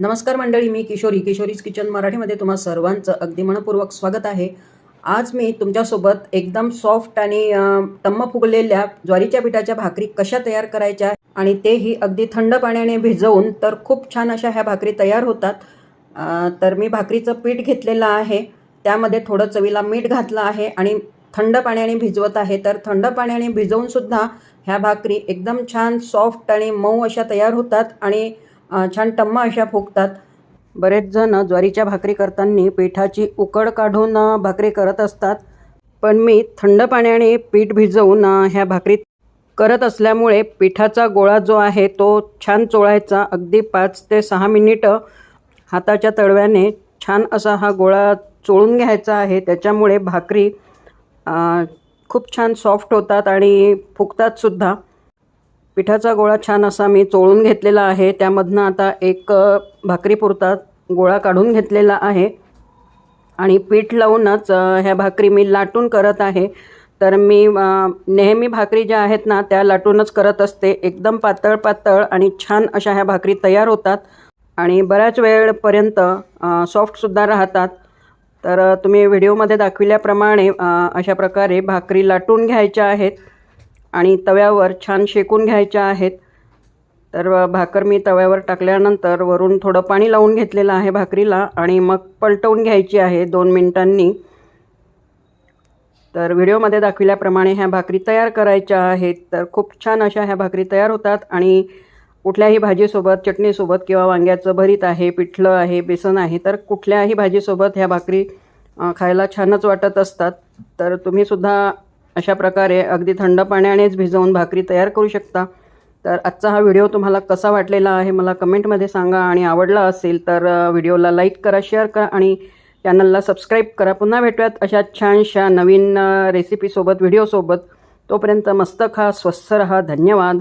नमस्कार मंडळी मी किशोरी. किशोरीज किचन मराठीमध्ये तुम्हा सर्वांचं अगदी मनपूर्वक स्वागत आहे. आज मी तुमच्यासोबत एकदम सॉफ्ट आणि टम्म फुगलेल्या ज्वारीच्या पिठाच्या भाकरी कशा तयार करायच्या आणि तेही अगदी थंड पाण्याने भिजवून तर खूप छान अशा ह्या भाकरी तयार होतात. तर मी भाकरीचं पीठ घेतलेलं आहे. त्यामध्ये थोडं चवीला मीठ घातलं आहे आणि थंड पाण्याने भिजवत आहे. तर थंड पाण्याने भिजवून सुद्धा ह्या भाकरी एकदम छान सॉफ्ट आणि मऊ अशा तयार होतात आणि छान टम्मा अशा फुगतात. बरेच जण ज्वारीच्या भाकरी करताना पिठाची उकड काढून भाकरी करत असतात. पण मी थंड पाण्याने पीठ भिजवून ह्या भाकरीत करत असल्यामुळे पिठाचा गोळा जो आहे तो छान चोळायचा. अगदी पाच ते सहा मिनिटं हाताच्या तळव्याने छान असा हा गोळा चोळून घ्यायचा आहे. त्याच्यामुळे भाकरी खूप छान सॉफ्ट होतात आणि फुगतात सुद्धा. पिठाचा गोळा छान असा मी चोळून घेतलेला आहे. त्यामधनं आता एक भाकरी पुरता गोळा काढून घेतलेला आहे. आणि पीठ लावूनच ह्या भाकरी मी लाटून करत आहे. तर मी नेहमी भाकरी ज्या आहेत ना त्या लाटूनच करत असते. एकदम पातळ पातळ आणि छान अशा ह्या भाकरी तयार होतात. आणि बऱ्याच वेळपर्यंत सॉफ्टसुद्धा राहतात. तर तुम्ही व्हिडिओमध्ये दाखविल्याप्रमाणे अशा प्रकारे भाकरी लाटून घ्यायच्या आहेत. आणि तव्यावर छान शेकून घ्यायच्या आहेत. तर भाकर मी तव्यावर टाकल्यानंतर वरून थोडं पाणी लावून घेतलेलं आहे भाकरीला आणि मग पलटवून घ्यायची आहे दोन मिनिटांनी. तर व्हिडिओमध्ये दाखविल्याप्रमाणे ह्या भाकरी तयार करायच्या आहेत. तर खूप छान अशा ह्या भाकरी तयार होतात आणि कुठल्याही भाजीसोबत चटणीसोबत किंवा वांग्याचं भरीत आहे पिठलं आहे बेसन आहे तर कुठल्याही भाजीसोबत ह्या भाकरी खायला छानच वाटत असतात. तर तुम्हीसुद्धा अशा प्रकारे अगदी थंड पाण्यानेच भिजवून भाकरी तयार करू शकता. तर आजचा हा व्हिडिओ तुम्हाला कसा वाटलेला आहे मला कमेंटमध्ये सांगा आणि आवडला असेल तर व्हिडिओला लाईक करा शेअर करा आणि चॅनलला सबस्क्राईब करा. पुन्हा भेटूयात अशा छानशा नवीन रेसिपीसोबत व्हिडिओसोबत. तोपर्यंत मस्त खा स्वस्थ रहा. धन्यवाद.